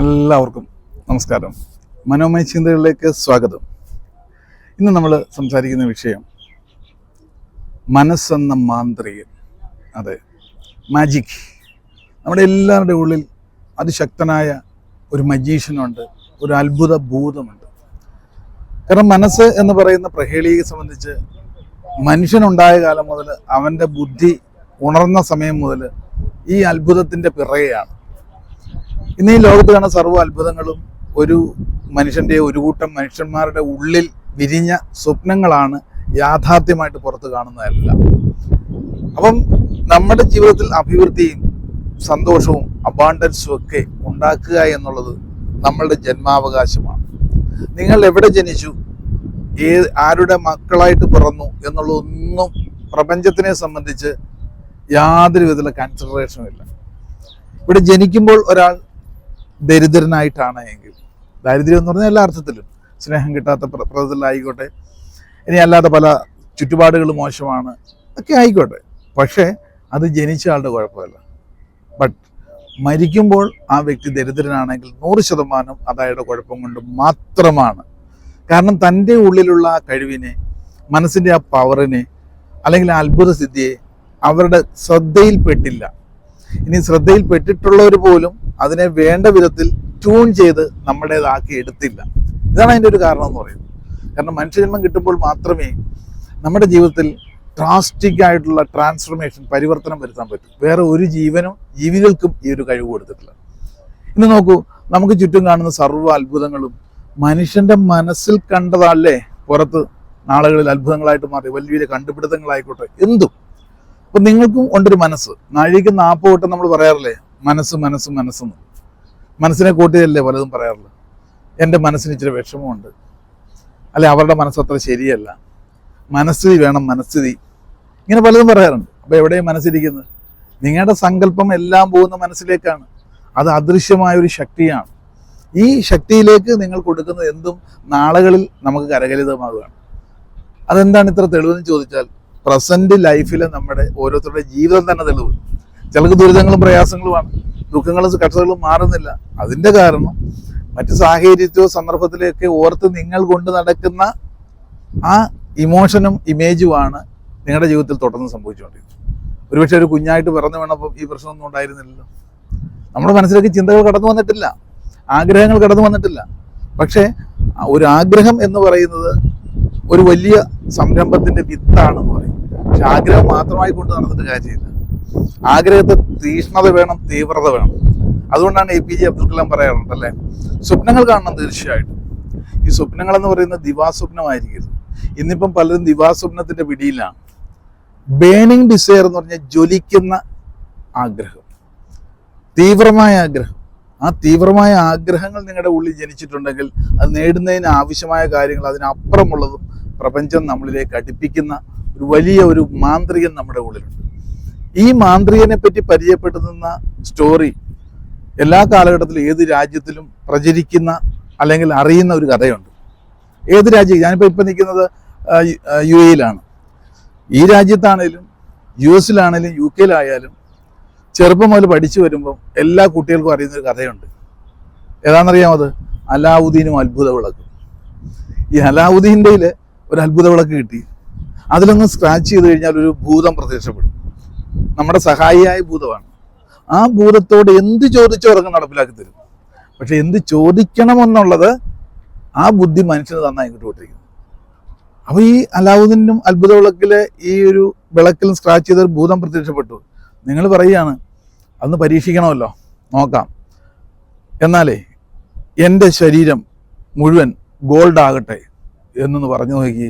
എല്ലാവർക്കും നമസ്കാരം. മനോമയ ചിന്തകളിലേക്ക് സ്വാഗതം. ഇന്ന് നമ്മൾ സംസാരിക്കുന്ന വിഷയം മനസ്സെന്ന മാന്ത്രികൻ. അതെ മാജിക് നമ്മുടെ എല്ലാവരുടെ ഉള്ളിൽ അതിശക്തനായ ഒരു മജീഷ്യനുണ്ട് ഒരു അത്ഭുത ഭൂതമുണ്ട്. കാരണം മനസ്സ് എന്ന് പറയുന്ന പ്രഹേളിയെ സംബന്ധിച്ച് മനുഷ്യനുണ്ടായ കാലം മുതൽ അവന്റെ ബുദ്ധി ഉണർന്ന സമയം മുതൽ ഈ അത്ഭുതത്തിന്റെ പിറകെയാണ്. ഇന്ന് ഈ ലോകത്ത് കാണുന്ന സർവ അത്ഭുതങ്ങളും ഒരു മനുഷ്യന്റെ ഒരു കൂട്ടം മനുഷ്യന്മാരുടെ ഉള്ളിൽ വിരിഞ്ഞ സ്വപ്നങ്ങളാണ് യാഥാർത്ഥ്യമായിട്ട് പുറത്ത് കാണുന്നതല്ല. അപ്പം നമ്മുടെ ജീവിതത്തിൽ അഭിവൃദ്ധിയും സന്തോഷവും അബാണ്ടൻസും ഒക്കെ ഉണ്ടാക്കുക എന്നുള്ളത് നമ്മളുടെ ജന്മാവകാശമാണ്. നിങ്ങൾ എവിടെ ജനിച്ചു? ഏ ആരുടെ മക്കളായിട്ട് പിറന്നു എന്നുള്ളതൊന്നും പ്രപഞ്ചത്തിനെ സംബന്ധിച്ച് യാതൊരു വിധത്തിലുള്ള കൺസിഡറേഷനും ഇല്ല. ഇവിടെ ജനിക്കുമ്പോൾ ഒരാൾ ദരിദ്രനായിട്ടാണ് എങ്കിൽ. ദാരിദ്ര്യം എന്ന് പറഞ്ഞാൽ എല്ലാ അർത്ഥത്തിലും സ്നേഹം കിട്ടാത്ത പ്രതത്തിലായിക്കോട്ടെ ഇനി അല്ലാതെ പല ചുറ്റുപാടുകൾ മോശമാണ്. ഒക്കെ ആയിക്കോട്ടെ. പക്ഷേ അത് ജനിച്ച ആളുടെ കുഴപ്പമല്ല. ബട്ട് മരിക്കുമ്പോൾ ആ വ്യക്തി ദരിദ്രനാണെങ്കിൽ നൂറ് ശതമാനം അതായുടെ കുഴപ്പം കൊണ്ട് മാത്രമാണ്. കാരണം തന്റെ ഉള്ളിലുള്ള ആ കഴിവിനെ മനസ്സിന്റെ ആ പവറിനെ അല്ലെങ്കിൽ ആ അത്ഭുത സിദ്ധിയെ അവരുടെ ശ്രദ്ധയിൽപ്പെട്ടില്ല. ഇനി ശ്രദ്ധയിൽപ്പെട്ടിട്ടുള്ളവർ പോലും അതിനെ വേണ്ട വിധത്തിൽ ട്യൂൺ ചെയ്ത് നമ്മുടേതാക്കി എടുത്തില്ല. ഇതാണ് അതിന്റെ ഒരു കാരണം എന്ന് പറയുന്നത്. കാരണം മനുഷ്യജന്മം കിട്ടുമ്പോൾ മാത്രമേ നമ്മുടെ ജീവിതത്തിൽ ഡ്രാസ്റ്റിക് ആയിട്ടുള്ള ട്രാൻസ്ഫർമേഷൻ പരിവർത്തനം വരുത്താൻ പറ്റും. വേറെ ഒരു ജീവനും ജീവികൾക്കും ഈ ഒരു കഴിവ് കൊടുത്തിട്ടില്ല. ഇന്ന് നോക്കൂ നമുക്ക് ചുറ്റും കാണുന്ന സർവ അത്ഭുതങ്ങളും മനുഷ്യന്റെ മനസ്സിൽ കണ്ടതല്ലേ? പുറത്ത് നാളുകളിൽ അത്ഭുതങ്ങളായിട്ട് മാറി വലിയ വലിയ കണ്ടുപിടുത്തങ്ങളായിക്കോട്ടെ എന്തും. അപ്പം നിങ്ങൾക്കും ഉണ്ടൊരു മനസ്സ്. നാഴിക നാപ്പ് വട്ടം നമ്മൾ പറയാറില്ലേ? മനസ്സ് മനസ്സ് മനസ്സെന്ന് മനസ്സിനെ കൂട്ടിയതല്ലേ പലതും പറയാറുള്ളത് എന്റെ മനസ്സിന് ഇച്ചിരി വിഷമമുണ്ട്. അല്ലെ അവരുടെ മനസ്സ് അത്ര ശരിയല്ല. മനസ്ഥിതി വേണം മനസ്ഥിതി. ഇങ്ങനെ പലതും പറയാറുണ്ട്. അപ്പോൾ എവിടെയും മനസ്സിരിക്കുന്നത്? നിങ്ങളുടെ സങ്കല്പം എല്ലാം പോകുന്ന മനസ്സിലേക്കാണ്. അത് അദൃശ്യമായ ഒരു ശക്തിയാണ്. ഈ ശക്തിയിലേക്ക് നിങ്ങൾ കൊടുക്കുന്നത് എന്തും നാളുകളിൽ നമുക്ക് കരകലിതമാകുകയാണ്. അതെന്താണ് ഇത്ര തെളിവെന്ന് ചോദിച്ചാൽ പ്രസന്റ് ലൈഫിലെ നമ്മുടെ ഓരോരുത്തരുടെ ജീവിതം തന്നെ തെളിവ്. ചിലർക്ക് ദുരിതങ്ങളും പ്രയാസങ്ങളുമാണ് ദുഃഖങ്ങളും കഷ്ടതകളും മാറുന്നില്ല. അതിന്റെ കാരണം മറ്റു സാഹചര്യത്തിലോ സന്ദർഭത്തിലൊക്കെ ഓർത്ത് നിങ്ങൾ കൊണ്ട് നടക്കുന്ന ആ ഇമോഷനും ഇമേജുമാണ് നിങ്ങളുടെ ജീവിതത്തിൽ തുടർന്ന് സംഭവിച്ചുകൊണ്ടിരിക്കുന്നത്. ഒരുപക്ഷെ ഒരു കുഞ്ഞായിട്ട് പിറന്നു വേണപ്പം ഈ പ്രശ്നമൊന്നും ഉണ്ടായിരുന്നില്ലല്ലോ. നമ്മുടെ മനസ്സിലേക്ക് ചിന്തകൾ കടന്നു വന്നിട്ടില്ല. ആഗ്രഹങ്ങൾ കടന്നു വന്നിട്ടില്ല. പക്ഷേ ഒരു ആഗ്രഹം എന്ന് പറയുന്നത് ഒരു വലിയ സംരംഭത്തിന്റെ വിത്താണെന്ന് പറയും. പക്ഷെ ആഗ്രഹം മാത്രമായി കൊണ്ട് നടന്നിട്ട് കാര്യമില്ല. ആഗ്രഹത്തെ തീഷ്ണത വേണം തീവ്രത വേണം. അതുകൊണ്ടാണ് A P J Abdul Kalam പറയാറുണ്ട് അല്ലേ? സ്വപ്നങ്ങൾ കാണണം തീർച്ചയായിട്ടും. ഈ സ്വപ്നങ്ങൾ എന്ന് പറയുന്നത് ദിവാസ്വപ്നമായിരിക്കരുത് ഇന്നിപ്പം പലരും ദിവാസ്വപ്നത്തിന്റെ പിടിയിലാണ്. ബേണിംഗ് ഡിസയർ എന്ന് പറഞ്ഞാൽ ജ്വലിക്കുന്ന ആഗ്രഹം. തീവ്രമായ ആഗ്രഹം. ആ തീവ്രമായ ആഗ്രഹങ്ങൾ നിങ്ങളുടെ ഉള്ളിൽ ജനിച്ചിട്ടുണ്ടെങ്കിൽ അത് നേടുന്നതിന് ആവശ്യമായ കാര്യങ്ങൾ അതിനപ്പുറമുള്ളതും പ്രപഞ്ചം നമ്മളിലേക്ക് അടുപ്പിക്കുന്ന ഒരു വലിയ ഒരു മാന്ത്രികൻ നമ്മുടെ ഉള്ളിലുണ്ട്. ഈ മാന്ത്രികനെ പറ്റി പരിചയപ്പെടുത്തുന്ന സ്റ്റോറി എല്ലാ കാലഘട്ടത്തിലും ഏത് രാജ്യത്തിലും പ്രചരിക്കുന്ന അല്ലെങ്കിൽ അറിയുന്ന ഒരു കഥയുണ്ട്. ഏത് രാജ്യം? ഞാനിപ്പോൾ ഇപ്പം നിൽക്കുന്നത് യു- എയിലാണ് ഈ രാജ്യത്താണേലും യു എസിലാണേലും യു കെയിലായാലും ചെറുപ്പം മുതൽ പഠിച്ചു വരുമ്പം എല്ലാ കുട്ടികൾക്കും അറിയുന്ന ഒരു കഥയുണ്ട്. ഏതാണെന്നറിയാമോ അത്? അലാവുദ്ദീനും അത്ഭുത വിളക്കും ഈ അലാവുദ്ദീന്റെ ഒരു അത്ഭുത വിളക്ക് കിട്ടി. അതിലൊന്ന് സ്ക്രാച്ച് ചെയ്ത് കഴിഞ്ഞാൽ ഒരു ഭൂതം പ്രത്യക്ഷപ്പെടും. നമ്മുടെ സഹായിയായ ഭൂതമാണ്. ആ ഭൂതത്തോട് എന്ത് ചോദിച്ചോ അവർക്ക് നടപ്പിലാക്കി തരും. പക്ഷെ എന്ത് ചോദിക്കണമെന്നുള്ളത് ആ ബുദ്ധി മനുഷ്യന് തന്നായി കിട്ടുകൊണ്ടിരിക്കുന്നു അപ്പൊ ഈ അലാവുദ്ദീനും അത്ഭുത വിളക്കിലെ ഈ ഒരു വിളക്കിൽ സ്ക്രാച്ച് ചെയ്ത ഒരു ഭൂതം പ്രത്യക്ഷപ്പെട്ടു. നിങ്ങൾ പറയുകയാണ് അന്ന് പരീക്ഷിക്കണമല്ലോ നോക്കാം. എന്നാലേ എന്റെ ശരീരം മുഴുവൻ ഗോൾഡ് ആകട്ടെ എന്നൊന്ന് പറഞ്ഞു നോക്കി.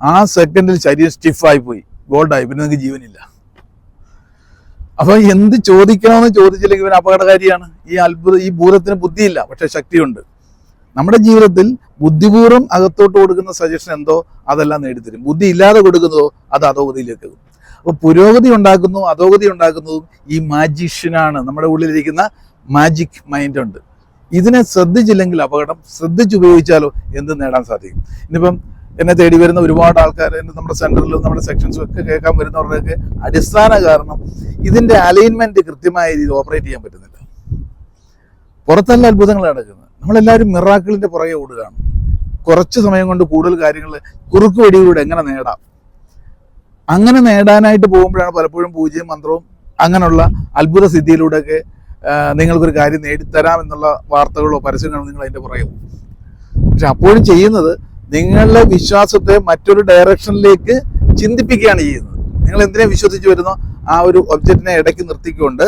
ആ സെക്കൻഡിൽ ശരീരം സ്റ്റിഫായി പോയി. ഗോൾഡായി പിന്നെ നിങ്ങൾക്ക് ജീവനില്ല. അപ്പൊ എന്ത് ചോദിക്കണമെന്ന് ചോദിച്ചില്ലെങ്കിൽ ഇവൻ അപകടകാരിയാണ്. ഈ അത്ഭുത ഈ ഭൂതത്തിന് ബുദ്ധിയില്ല പക്ഷെ ശക്തിയുണ്ട്. നമ്മുടെ ജീവിതത്തിൽ ബുദ്ധിപൂർവം അകത്തോട്ട് കൊടുക്കുന്ന സജഷൻ എന്തോ അതെല്ലാം നേടിത്തരും. ബുദ്ധി ഇല്ലാതെ കൊടുക്കുന്നതോ അത് അധോഗതിയിലേക്ക് അപ്പോൾ അപ്പൊ പുരോഗതി ഉണ്ടാക്കുന്നു അധോഗതി ഉണ്ടാക്കുന്നതും ഈ മാജിഷ്യനാണ് നമ്മുടെ ഉള്ളിലിരിക്കുന്ന മാജിക് മൈൻഡ് ഉണ്ട്. ഇതിനെ ശ്രദ്ധിച്ചില്ലെങ്കിൽ അപകടം ശ്രദ്ധിച്ചുപയോഗിച്ചാലോ എന്ത് നേടാൻ സാധിക്കും. ഇന്നിപ്പം എന്നെ തേടി വരുന്ന ഒരുപാട് ആൾക്കാർ എന്റെ നമ്മുടെ സെന്ററിലും നമ്മുടെ സെക്ഷൻസും ഒക്കെ കേൾക്കാൻ വരുന്നവരുടെയൊക്കെ അടിസ്ഥാന കാരണം ഇതിന്റെ അലൈൻമെന്റ് കൃത്യമായ രീതിയിൽ ഓപ്പറേറ്റ് ചെയ്യാൻ പറ്റുന്നില്ല. പുറത്തല്ല അത്ഭുതങ്ങൾ നടക്കുന്നത്. നമ്മളെല്ലാവരും മിറാക്കിളിന്റെ പുറകെ ഓടുകയാണ്. കുറച്ച് സമയം കൊണ്ട് കൂടുതൽ കാര്യങ്ങൾ കുറുക്ക് വഴിയിലൂടെ എങ്ങനെ നേടാം? അങ്ങനെ നേടാനായിട്ട് പോകുമ്പോഴാണ് പലപ്പോഴും പൂജ്യം മന്ത്രവും അങ്ങനെയുള്ള അത്ഭുത സിദ്ധിയിലൂടെയൊക്കെ നിങ്ങൾക്കൊരു കാര്യം നേടിത്തരാം എന്നുള്ള വാർത്തകളോ പരസ്യങ്ങളോ നിങ്ങൾ അതിന്റെ പുറകെ പോകും. പക്ഷെ അപ്പോഴും ചെയ്യുന്നത് നിങ്ങളുടെ വിശ്വാസത്തെ മറ്റൊരു ഡയറക്ഷനിലേക്ക് ചിന്തിപ്പിക്കുകയാണ് ചെയ്യുന്നത്. നിങ്ങൾ എന്തിനെ വിശ്വസിച്ച് വരുന്നോ ആ ഒരു ഒബ്ജക്റ്റിനെ ഇടയ്ക്ക് നിർത്തിക്കൊണ്ട്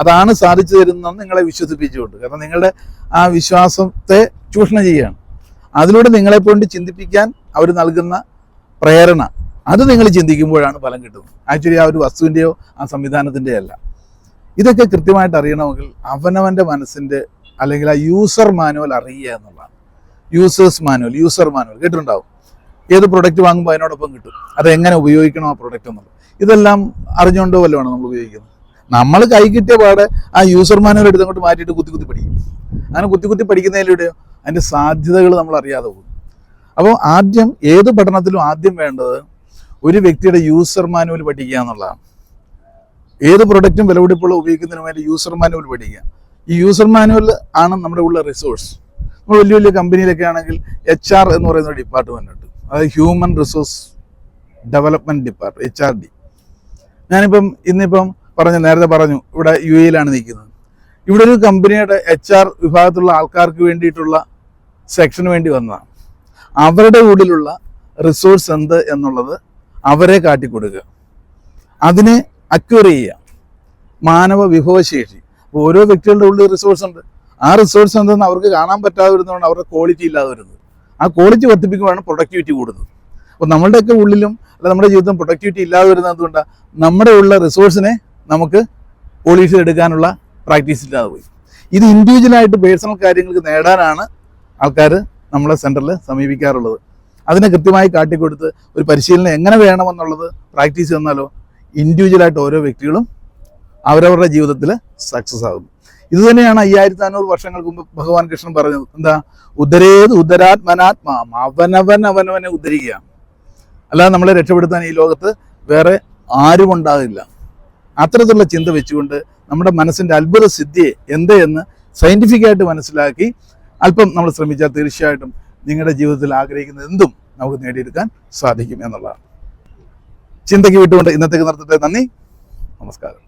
അതാണ് സാധിച്ചു തരുന്നതെന്ന് നിങ്ങളെ വിശ്വസിപ്പിച്ചുകൊണ്ട്. കാരണം നിങ്ങളുടെ ആ വിശ്വാസത്തെ ചൂഷണം ചെയ്യുകയാണ്. അതിലൂടെ നിങ്ങളെ കൊണ്ട് ചിന്തിപ്പിക്കാൻ അവർ നൽകുന്ന പ്രേരണ അത് നിങ്ങൾ ചിന്തിക്കുമ്പോഴാണ് ഫലം കിട്ടുന്നത്. ആക്ച്വലി ആ ഒരു വസ്തുവിന്റെയോ ആ സംവിധാനത്തിന്റെയോ അല്ല. ഇതൊക്കെ കൃത്യമായിട്ട് അറിയണമെങ്കിൽ അവനവന്റെ മനസ്സിന്റെ അല്ലെങ്കിൽ ആ യൂസർ മാനുവൽ അറിയുക എന്നുള്ളതാണ്. യൂസേഴ്സ് മാനുവൽ യൂസർ മാനുവൽ കേട്ടിട്ടുണ്ടാവും. ഏത് പ്രൊഡക്റ്റ് വാങ്ങുമ്പോൾ അതിനോടൊപ്പം കിട്ടും. അത് എങ്ങനെ ഉപയോഗിക്കണം ആ പ്രൊഡക്റ്റ് എന്നുള്ളത്. ഇതെല്ലാം അറിഞ്ഞുകൊണ്ടോ വല്ലതാണ് നമ്മൾ ഉപയോഗിക്കുന്നത്? നമ്മൾ കൈ കിട്ടിയ പാടെ ആ യൂസർ മാനുവൽ എടുത്ത് അങ്ങോട്ട് മാറ്റിയിട്ട് കുത്തി കുത്തി പഠിക്കും. അങ്ങനെ കുത്തി കുത്തി പഠിക്കുന്നതിലൂടെ അതിന്റെ സാധ്യതകൾ നമ്മൾ അറിയാതെ പോകും. അപ്പോൾ ആദ്യം ഏത് പഠനത്തിലും ആദ്യം വേണ്ടത് ഒരു വ്യക്തിയുടെ യൂസർ മാനുവൽ പഠിക്കുക എന്നുള്ളതാണ്. ഏത് പ്രൊഡക്റ്റും വിലപിടിപ്പുള്ള ഉപയോഗിക്കുന്നതിന് വേണ്ടി യൂസർ മാനുവൽ പഠിക്കുക. ഈ യൂസർ മാനുവൽ ആണ് നമ്മുടെ ഉള്ള റിസോഴ്സ് നമ്മൾ വലിയ വലിയ കമ്പനിയിലൊക്കെ ആണെങ്കിൽ എച്ച് ആർ എന്ന് പറയുന്ന ഒരു ഡിപ്പാർട്ട്മെന്റ് ഉണ്ട്. അതായത് human resource development department H R D ഞാനിപ്പം ഇന്നിപ്പം പറഞ്ഞു നേരത്തെ പറഞ്ഞു ഇവിടെ യു എയിലാണ് നിൽക്കുന്നത്. ഇവിടെ ഒരു കമ്പനിയുടെ എച്ച് ആർ വിഭാഗത്തിലുള്ള ആൾക്കാർക്ക് വേണ്ടിയിട്ടുള്ള സെക്ഷന് വേണ്ടി വന്നതാണ്. അവരുടെ ഉള്ളിലുള്ള റിസോഴ്സ് എന്ത് എന്നുള്ളത് അവരെ കാട്ടിക്കൊടുക്കുക. അതിനെ അക്വയർ ചെയ്യുക. മാനവ വിഭവശേഷി ഓരോ വ്യക്തികളുടെ ഉള്ളിൽ റിസോഴ്സ് ഉണ്ട്. ആ റിസോഴ്സ് എന്തെന്ന് അവർക്ക് കാണാൻ പറ്റാതെ വരുന്നതുകൊണ്ട് അവരുടെ ക്വാളിറ്റി ഇല്ലാതെ വരുന്നത് ആ ക്വാളിറ്റി വർദ്ധിപ്പിക്കുമ്പോഴാണ് പ്രൊഡക്ടിവിറ്റി കൂടുന്നത് അപ്പോൾ നമ്മളുടെയൊക്കെ ഉള്ളിലും അല്ല നമ്മുടെ ജീവിതം പ്രൊഡക്ടിവിറ്റി ഇല്ലാതെ വരുന്നത് കൊണ്ട് നമ്മുടെ ഉള്ള റിസോഴ്സിനെ നമുക്ക് പോളിഷ് എടുക്കാനുള്ള പ്രാക്ടീസ് ഇല്ലാതെ പോയി ഇത് ഇൻഡിവിജ്വലായിട്ട് പേഴ്സണൽ കാര്യങ്ങൾക്ക് നേടാനാണ് ആൾക്കാർ നമ്മളെ സെന്ററിൽ സമീപിക്കാറുള്ളത്. അതിനെ കൃത്യമായി കാട്ടിക്കൊടുത്ത് ഒരു പരിശീലനം എങ്ങനെ വേണമെന്നുള്ളത് പ്രാക്ടീസ് തന്നാലോ ഇൻഡിവിജ്വലായിട്ട് ഓരോ വ്യക്തികളും അവരവരുടെ ജീവിതത്തിൽ സക്സസ് ആകുന്നു. ഇത് തന്നെയാണ് അയ്യായിരത്തി അഞ്ഞൂറ് വർഷങ്ങൾക്ക് മുമ്പ് ഭഗവാൻ കൃഷ്ണൻ പറഞ്ഞത്. എന്താ? ഉദരേത് ഉദരാത്മനാത്മാ. അവനവൻ അവനവനെ ഉദ്ധരിക്കുകയാണ്. അല്ലാതെ നമ്മളെ രക്ഷപ്പെടുത്താൻ ഈ ലോകത്ത് വേറെ ആരും ഉണ്ടാകില്ല. അത്തരത്തിലുള്ള ചിന്ത വെച്ചുകൊണ്ട് നമ്മുടെ മനസ്സിന്റെ അത്ഭുത സിദ്ധിയെ എന്ത് എന്ന് സയന്റിഫിക്കായിട്ട് മനസ്സിലാക്കി അല്പം നമ്മൾ ശ്രമിച്ചാൽ തീർച്ചയായിട്ടും നിങ്ങളുടെ ജീവിതത്തിൽ ആഗ്രഹിക്കുന്ന എന്തും നമുക്ക് നേടിയെടുക്കാൻ സാധിക്കും എന്നുള്ളതാണ്. ചിന്തയ്ക്ക് വിട്ടുകൊണ്ട് ഇന്നത്തേക്ക് നിർത്തട്ടെ. നന്ദി. നമസ്കാരം.